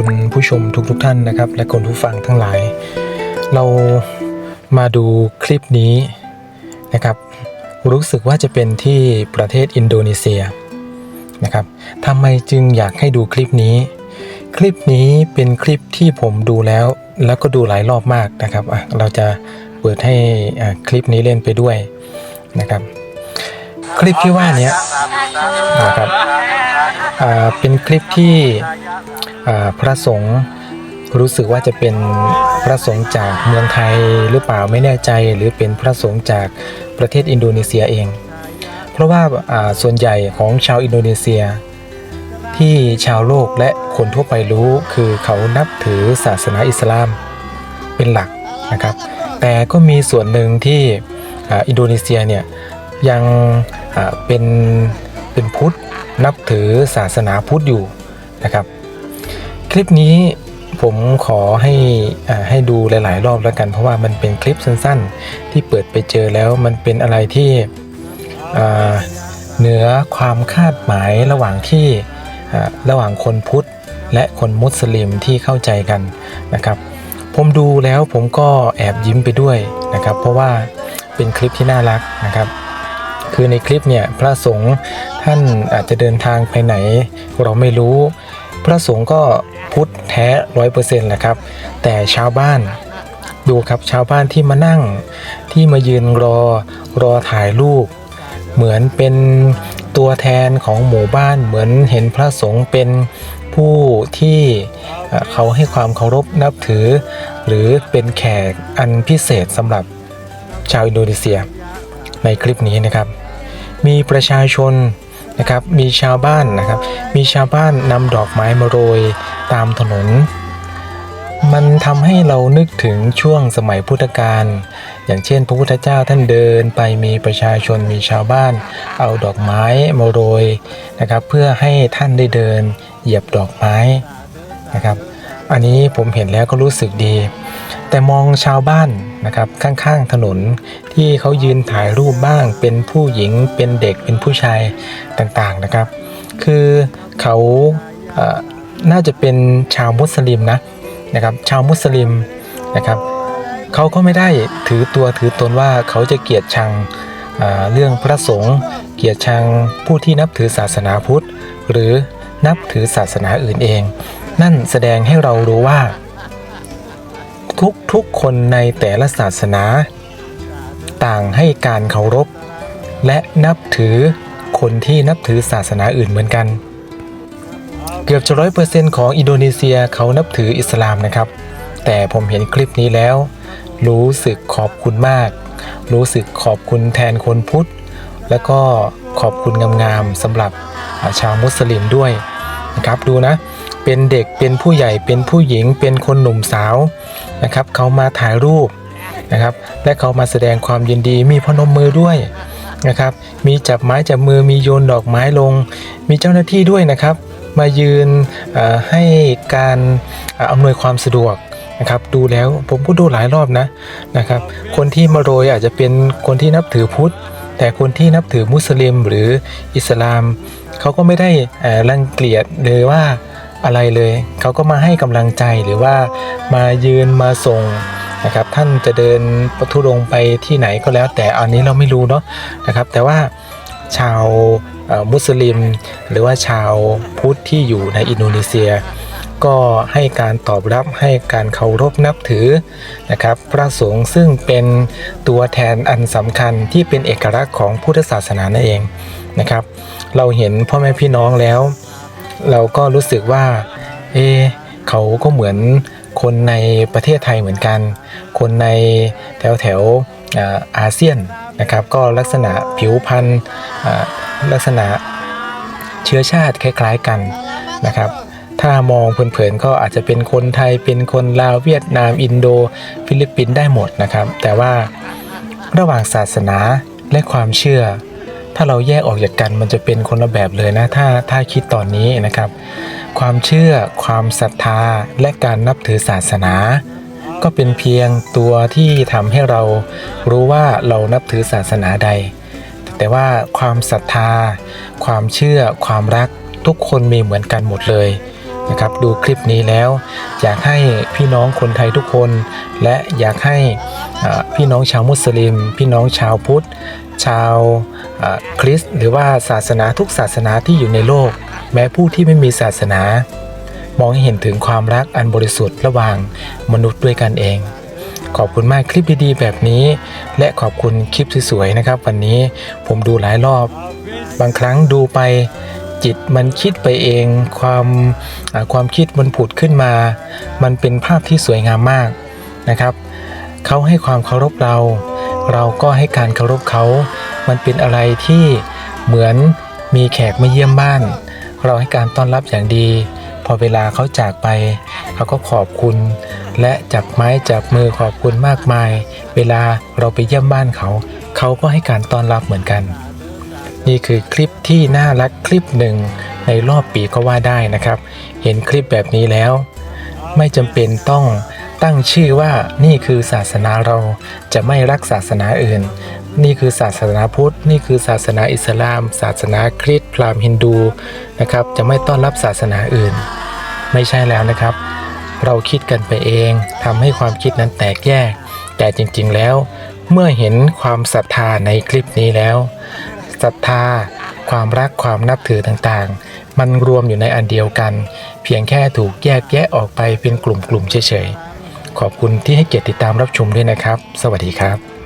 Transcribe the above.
คุณผู้ชมทุกๆทท่านนะครับ และคนผู้ฟังทั้งหลาย เรามาดูคลิปนี้นะครับ รู้สึกว่าจะเป็นที่ประเทศอินโดนีเซียนะครับทำไมจึงอยากให้ดูคลิปนี้ คลิปนี้เป็นคลิปที่ผมดูแล้ว แล้วก็ดูหลายรอบมากนะครับเราจะเปิดให้คลิปนี้เล่นไปด้วยนะครับ คลิปที่ว่านี้นะครับ เป็นคลิปที่พระสงฆ์รู้สึกว่าจะเป็นพระสงฆ์จากเมืองไทยหรือเปล่าไม่แน่ใจ หรือเป็นพระสงฆ์จากประเทศอินโดนีเซียเอง เพราะว่าส่วนใหญ่ของชาวอินโดนีเซีย ที่ชาวโลกและคนทั่วไปรู้คือเขานับถือศาสนาอิสลามเป็นหลักนะครับ แต่ก็มีส่วนหนึ่งที่อินโดนีเซียเนี่ยยังเป็นเป็นพุทธ นับถือศาสนาพุทธอยู่นะครับ คลิปนี้ผมขอให้ให้ดูหลาย ๆ รอบแล้วกัน เพราะว่ามันเป็นคลิปสั้น ๆ ที่เปิดไปเจอแล้วมันเป็นอะไรที่เหนือความคาดหมายระหว่างที่ระหว่างคนพุทธและคนมุสลิมที่เข้าใจกันนะครับ ผมดูแล้วผมก็แอบยิ้มไปด้วยนะครับ เพราะว่าเป็นคลิปที่น่ารักนะครับ คือในคลิปเนี่ยพระสงฆ์ท่านอาจจะเดินทางไปไหน เราไม่รู้ พระสงฆ์ก็พุทธแท้ร้อยเปอร์เซ็นต์แหละครับ แต่ชาวบ้านดูครับชาวบ้านที่มานั่งที่มายืนรอรอถ่ายรูป เหมือนเป็นตัวแทนของหมู่บ้านเหมือนเห็นพระสงฆ์เป็นผู้ที่เอ่อเขาให้ความเคารพนับถือ หรือเป็นแขกอันพิเศษสำหรับชาวอินโดนีเซีย ในคลิปนี้นะครับ มีประชาชนนะครับ มีชาวบ้านนะครับ มีชาวบ้านนำดอกไม้มาโรยตามถนน มันทำให้เรานึกถึงช่วงสมัยพุทธกาลอย่างเช่น พระพุทธเจ้าท่านเดินไปมีประชาชนมีชาวบ้าน เอาดอกไม้มาโรยนะครับ เพื่อให้ท่านได้เดินเหยียบดอกไม้นะครับ อันนี้ผมเห็นแล้วก็รู้สึกดี แต่มองชาวบ้านนะครับข้างๆถนนที่เขายืนถ่ายรูปบ้าง เป็นผู้หญิงเป็นเด็กเป็นผู้ชายต่างๆนะครับ คือเขาน่าจะเป็นชาวมุสลิมนะนะครับ ชาวมุสลิมนะครับเขาก็ไม่ได้ถือตัวถือตนว่าเขาจะเกลียดชังเรื่องพระสงฆ์เกลียดชังผู้ที่นับถือศาสนาพุทธ หรือนับถือศาสนาอื่นเอง นั่นแสดงให้เรารู้ว่า ทุกทุกๆคนในแต่ละศาสนา ต่างให้การเคารพ และนับถือคนที่นับถือศาสนาอื่นเหมือนกัน เกือบจะร้อยเปอร์เซ็นต์ของอินโดนีเซียเขานับถืออิสลามนะครับ แต่ผมเห็นคลิปนี้แล้ว รู้สึกขอบคุณมาก รู้สึกขอบคุณแทนคนพุทธ และก็ขอบคุณงามๆสำหรับชาวมุสลิมด้วยนะครับดูนะ เป็นเด็กเป็นผู้ใหญ่เป็นผู้หญิงเป็นคนหนุ่มสาวนะครับเขามาถ่ายรูปนะครับและเขามาแสดงความยินดีมีพนมมือด้วยนะครับ มีจับไม้จับมือมีโยนดอกไม้ลง มีเจ้าหน้าที่ด้วยนะครับ มายืนให้การอำนวยความสะดวกนะครับดูแล้วผมก็ดูหลายรอบนะนะครับ คนที่มาโรยอาจจะเป็นคนที่นับถือพุทธ แต่คนที่นับถือมุสลิมหรืออิสลามเขาก็ไม่ได้รังเกียจเลยว่า อะไรเลยเขาก็มาให้กำลังใจหรือว่ามายืนมาส่งนะครับ ท่านจะเดินปทุรงไปที่ไหนก็แล้ว แต่อันนี้เราไม่รู้เนาะนะครับ แต่ว่าชาวมุสลิม หรือว่าชาวพุทธที่อยู่ในอินโดนีเซีย ก็ให้การตอบรับให้การเคารพนับถือนะครับ พระสงฆ์ซึ่งเป็นตัวแทนอันสำคัญที่เป็นเอกลักษณ์ของพุทธศาสนานั่นเองนะครับ เราเห็นพ่อแม่พี่น้องแล้ว เราก็รู้สึกว่า เอเขาก็เหมือนคนในประเทศไทยเหมือนกัน คนในแถวแถวอาเซียนนะครับ ก็ลักษณะผิวพรรณลักษณะเชื้อชาติคล้าย ๆกันนะครับถ้ามองเผินๆก็อาจจะเป็นคนไทยเป็นคนลาวเวียดนาม อินโด ฟิลิปปินส์ได้หมดนะครับ แต่ว่าระหว่างศาสนาและความเชื่อ ถ้าเราแยกออกจากกันมันจะเป็นคนละแบบเลยนะ ถ้าถ้าคิดตอนนี้นะครับ ความเชื่อ ความศรัทธา และการนับถือศาสนา ก็เป็นเพียงตัวที่ทำให้เรารู้ว่าเรานับถือศาสนาใด แต่ว่าความศรัทธา ความเชื่อ ความรักทุกคนมีเหมือนกันหมดเลยนะครับดูคลิปนี้แล้ว อยากให้พี่น้องคนไทยทุกคน และอยากให้พี่น้องชาวมุสลิม พี่น้องชาวพุทธ ชาว คริสต์หรือว่าศาสนาทุกศาสนาที่อยู่ในโลก แม้ผู้ที่ไม่มีศาสนา มองให้เห็นถึงความรักอันบริสุทธิ์ระหว่างมนุษย์ด้วยกันเอง ขอบคุณมากคลิปดีๆแบบนี้ และขอบคุณคลิปสวยๆนะครับ วันนี้ผมดูหลายรอบ บางครั้งดูไปจิตมันคิดไปเองความความคิดมันผุดขึ้นมา มันเป็นภาพที่สวยงามมากนะครับ เขาให้ความเคารพเรา เราก็ให้การเคารพเขา มันเป็นอะไรที่เหมือนมีแขกมาเยี่ยมบ้าน เราให้การต้อนรับอย่างดี พอเวลาเขาจากไปเขาก็ขอบคุณ และจับไม้จับมือขอบคุณมากมาย เวลาเราไปเยี่ยมบ้านเขา เขาก็ให้การต้อนรับเหมือนกัน นี่คือคลิปที่น่ารักคลิปหนึ่งในรอบปีก็ว่าได้นะครับ เห็นคลิปแบบนี้แล้ว ไม่จำเป็นต้องตั้งชื่อว่านี่คือศาสนาเราจะไม่รักศาสนาอื่น นี่คือศาสนาพุทธ นี่คือศาสนาอิสลาม ศาสนาคริสต์พราหมณ์ฮินดูนะครับ จะไม่ต้อนรับศาสนาอื่น ไม่ใช่แล้วนะครับ เราคิดกันไปเองทำให้ความคิดนั้นแตกแยก แต่จริงๆแล้ว เมื่อเห็นความศรัทธาในคลิปนี้แล้วศรัทธา ความรักความนับถือต่างๆ มันรวมอยู่ในอันเดียวกัน เพียงแค่ถูกแยกแยะออกไปเป็นกลุ่มๆเฉยๆขอบคุณที่ให้เกียรติติดตามรับชมด้วยนะครับ สวัสดีครับ